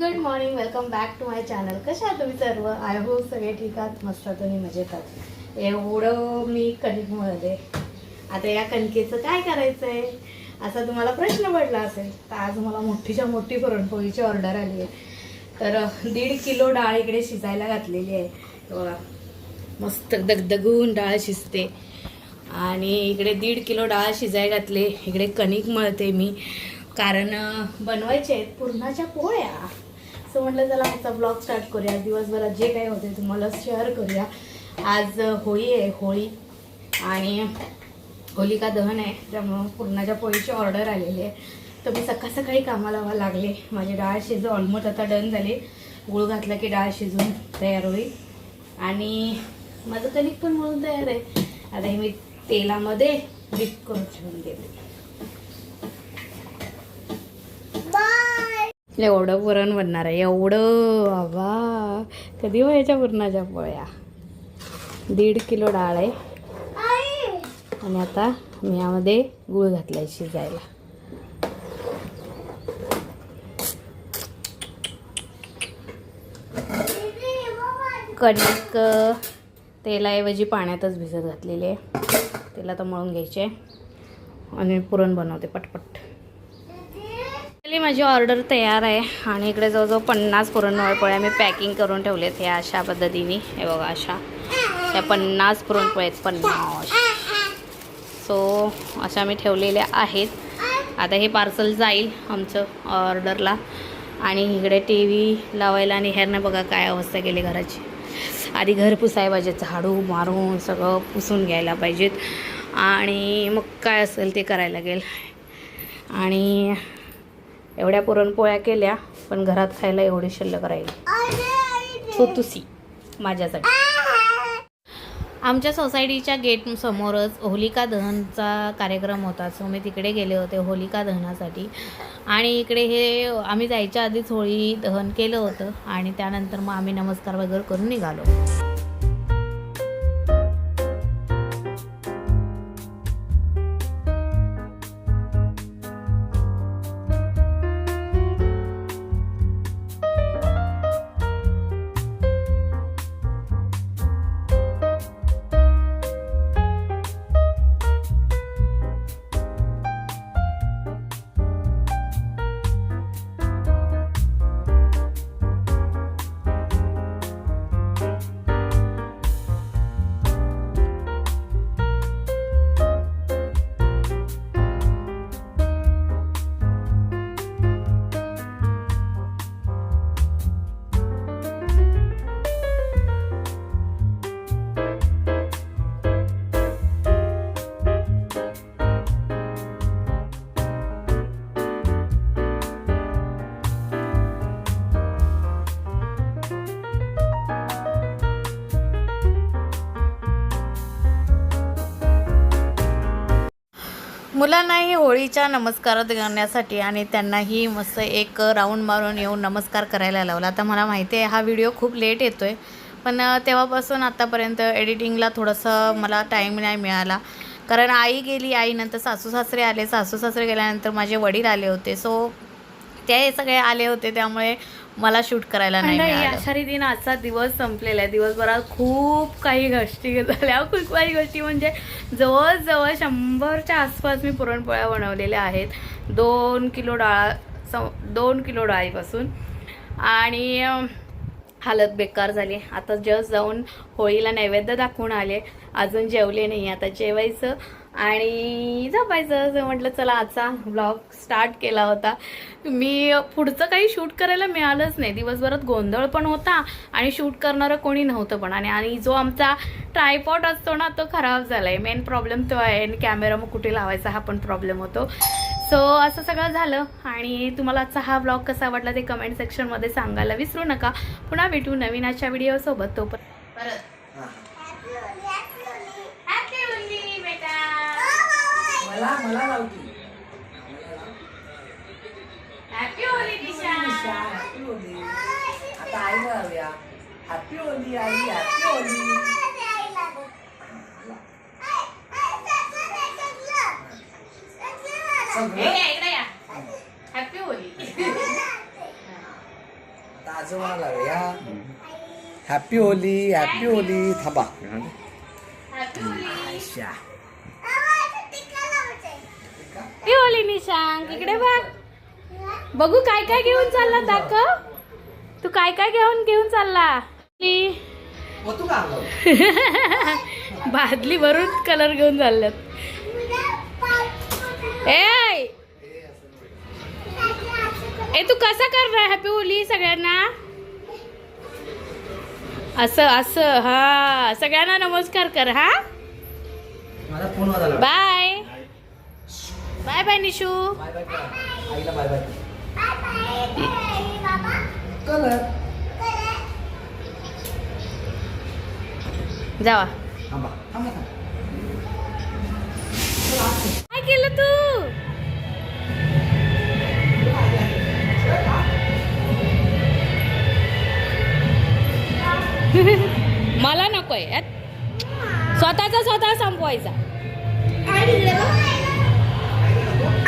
Good morning welcome back to my channel कशा आहात तुम्ही सर्व? आय होप सगळे ठीक आहात. मस्त तुम्ही मजेत आहात. एवढं मी कणिक मळले आता या कणकेचं काय करायचं आहे असा तुम्हाला प्रश्न पडला असेल तर आज मला मोठीच्या मोठी पुरणपोळीची ऑर्डर आली आहे. तर दीड किलो डाळ इकडे शिजायला घातलेली आहे. बघा मस्त दगदगून डाळ शिजते. आणि इकडे दीड किलो डाळ शिजाय घातले. इकडे कणिक मळते मी. कारण बनवायचे आहेत पुरणाच्या पोळ्या. सो म्हटलं चला आजचा ब्लॉग स्टार्ट करूया. दिवसभरात जे काही होते तुम्हाला शेअर करूया. आज होळी आहे होळी. आणि होलिका दहन आहे त्यामुळं पुरणाच्या पोळीची ऑर्डर आलेली आहे. तर मी सकाळ सकाळी कामाला लागले. माझी डाळ शिजू ऑलमोस्ट आता डन झाली. गुळ घातला की डाळ शिजून तयार होईल. आणि माझं कणिक पण म्हणून तयार आहे. आता हे मी तेलामध्ये डिप करून ठेवून देते. एवढं पुरण बनणार आहे एवढं बाबा कधी व्हायच्या पुरणाच्या पोळ्या? दीड किलो डाळ आहे. आणि आता मी यामध्ये गुळ घातलाय शिजायला. कणिक तेलाऐवजी पाण्यातच भिजत घातलेली आहे. तेला तर मळून घ्यायचे. आणि पुरण बनवते पटपट. माझी ऑर्डर तयार आहे. आणि इकडे जवळजवळ पन्नास पुरणपोळ्या मी पॅकिंग करून ठेवलेत ह्या अशा पद्धतीने. हे बघा अशा. त्या पन्नास पुरणपोळ्या आहेत. पन्नास. सो अशा मी ठेवलेल्या आहेत. आता हे पार्सल जाईल आमचं ऑर्डरला आणि इकडे टी व्ही लावायला आणि ह्यानं बघा काय अवस्था केली घराची. आधी घर पुसाय पाहिजे झाडू मारून सगळं पुसून घ्यायला पाहिजेत. आणि मग काय असेल ते करायला लागेल. आणि एवढ्या पुरणपोळ्या केल्या पण घरात खायला एवढी शिल्लक राहील. छोटूसी माझ्यासाठी. आमच्या सोसायटीच्या गेट समोरच होलिका दहनचा कार्यक्रम होता सो मी तिकडे गेले होते होलिका दहनासाठी. आणि इकडे हे आम्ही जायच्या आधीच होळी दहन केलं होतं आणि त्यानंतर मग आम्ही नमस्कार वगैरे करून निघालो. मुलांनाही होळीच्या नमस्कारात करण्यासाठी आणि त्यांनाही मस्त एक राऊंड मारून येऊन नमस्कार करायला लावला. आता मला माहिती आहे हा व्हिडिओ खूप लेट येतो आहे पण तेव्हापासून आत्तापर्यंत एडिटिंगला थोडंसं मला टाईम नाही मिळाला. कारण आई गेली आईनंतर सासू सासरे आले. सासू सासरे गेल्यानंतर माझे वडील आले होते. सो ते सगळे आले होते. त्यामुळे मला शूट करायला नाही. आषाढी दिन आजचा दिवस संपलेला आहे. दिवसभरात खूप काही गोष्टी झाल्या. खूप काही गोष्टी म्हणजे जवळजवळ शंभरच्या आसपास मी पुरणपोळ्या बनवलेल्या आहेत. दोन किलो डाळ दोन किलो डाळीपासून. आणि हालत बेकार झाली. आता जस्ट जाऊन होळीला नैवेद्य दाखवून आले. अजून जेवले नाही. आता जेवायचं. आणि झोपायचं. असं म्हटलं चला आजचा ब्लॉग स्टार्ट केला होता. मी पुढचं काही शूट करायला मिळालंच नाही. दिवसभरात गोंधळ पण होता आणि शूट करणारं कोणी नव्हतं पण. आणि आणि जो आमचा ट्रायपॉट असतो ना तो खराब झाला आहे मेन प्रॉब्लेम तो आहे. आणि कॅमेरा मग कुठे लावायचा हा पण प्रॉब्लेम होतो. सो असं सगळं झालं. आणि तुम्हाला आजचा हा ब्लॉग कसा वाटला ते कमेंट सेक्शनमध्ये सांगायला विसरू नका. पुन्हा भेटू नवीन आजच्या व्हिडिओसोबत तो परत. मला मला लावती. हॅपी होली दिशा हॅपी होली आता आई लावूया. हॅपी होली आई. हॅपी होली हॅपी होली आजोबाला लावूया. हॅपी होली हॅपी होली थांबा. आयशा. ही ओली निशांक इकडे बघ. बघू काय काय घेऊन चालला दाखव. तू काय काय घेऊन घेऊन चालला? बादली भरून कलर घेऊन चालल्यात. ए! ए तू कसा करणार हॅपी होली सगळ्यांना? असं असं हा सगळ्यांना नमस्कार कर हा? Bye bye bye Nishu bye bye करा. आईला बाय बाय कलर जावा थांबा थांबा थांबा काय केलं तू मला नकोय यात. स्वतःचा स्वतः संपवायचा.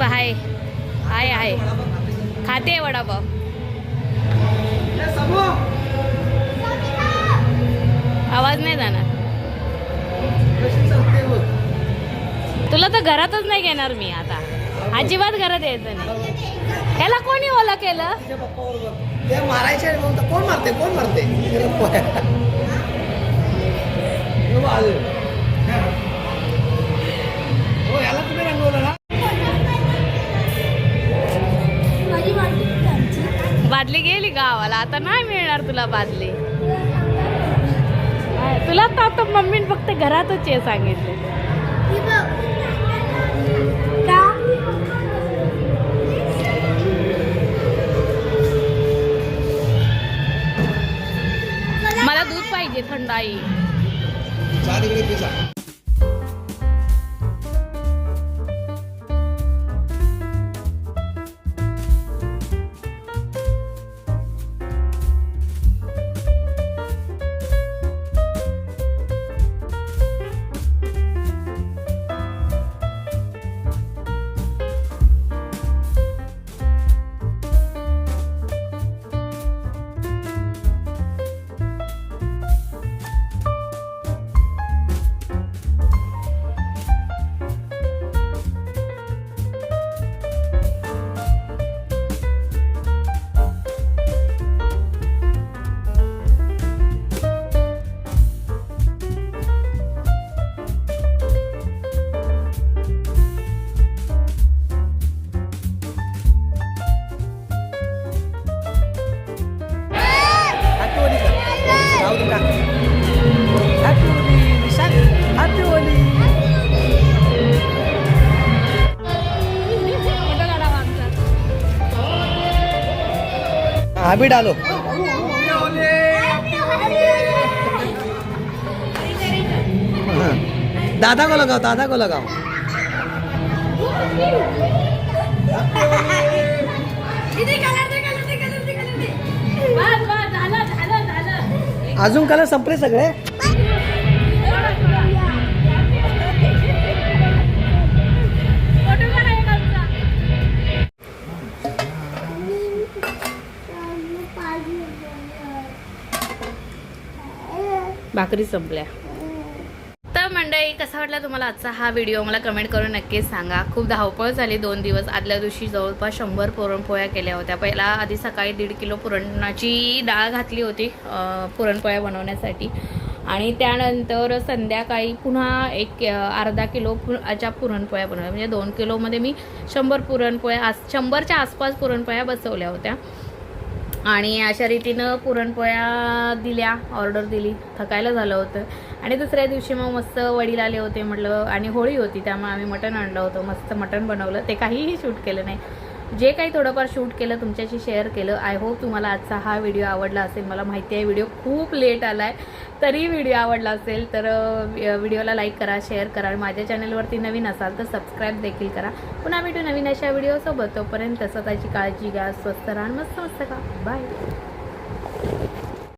बा बघ आहे. आहे आहे. खाते वडापाव. आवाज नाही जाणार. तुला तर घरातच नाही घेणार मी आता. अजिबात घरात यायचं नाही. त्याला कोणी ओला केलं? मारायचे कोण मारते? कोण मारते? बादली गेली गावाला. आता नाही मिळणार तुला बादली. तुला तर आता मम्मीने फक्त घरातच ये सांगितलं. मला दूध पाहिजे थंड आम्ही डालो दादा को लगाओ दादा को लगाओ. अजून कलर संपले सगळे? भाकरी संपल्या. तर मंडळी कसा वाटला तुम्हाला आजचा हा व्हिडिओ मला कमेंट करून नक्कीच सांगा. खूप धावपळ झाली दोन दिवस. आदल्या दिवशी जवळपास शंभर पुरणपोळ्या केल्या होत्या. पहिला आधी सकाळी दीड किलो पुरणाची डाळ घातली होती पुरणपोळ्या बनवण्यासाठी. आणि त्यानंतर संध्याकाळी पुन्हा एक अर्धा किलो पुरच्या पुरणपोळ्या बनवल्या. म्हणजे दोन किलोमध्ये मी शंभर पुरणपोळ्या आस शंभरच्या आसपास पुरणपोळ्या बसवल्या होत्या. आणि अशा रीतीनं पुरणपोळ्या दिल्या ऑर्डर दिली. थकायला झालं होतं. आणि दुसऱ्या दिवशी मग मस्त वडील आले होते म्हटलं आणि होळी होती त्यामुळे आम्ही मटण आणलं होतं. मस्त मटण बनवलं. ते काहीही शूट केलं नाही. जे काही थोडंफार शूट केलं तुमच्याशी शेअर केलं आय होप तुम्हाला आजचा हा व्हिडिओ आवडला असेल. मला माहिती आहे व्हिडिओ खूप लेट आला आहे तरी व्हिडिओ आवडला असेल तर व्हिडिओला लाईक करा शेअर करा माझ्या चॅनलवरती नवीन असाल तर सबस्क्राईब देखील करा. पुन्हा भेटू नवीन अशा व्हिडिओसोबत तोपर्यंत स्वतःची काळजी घ्या स्वस्त राहा मस्त मस्त का बाय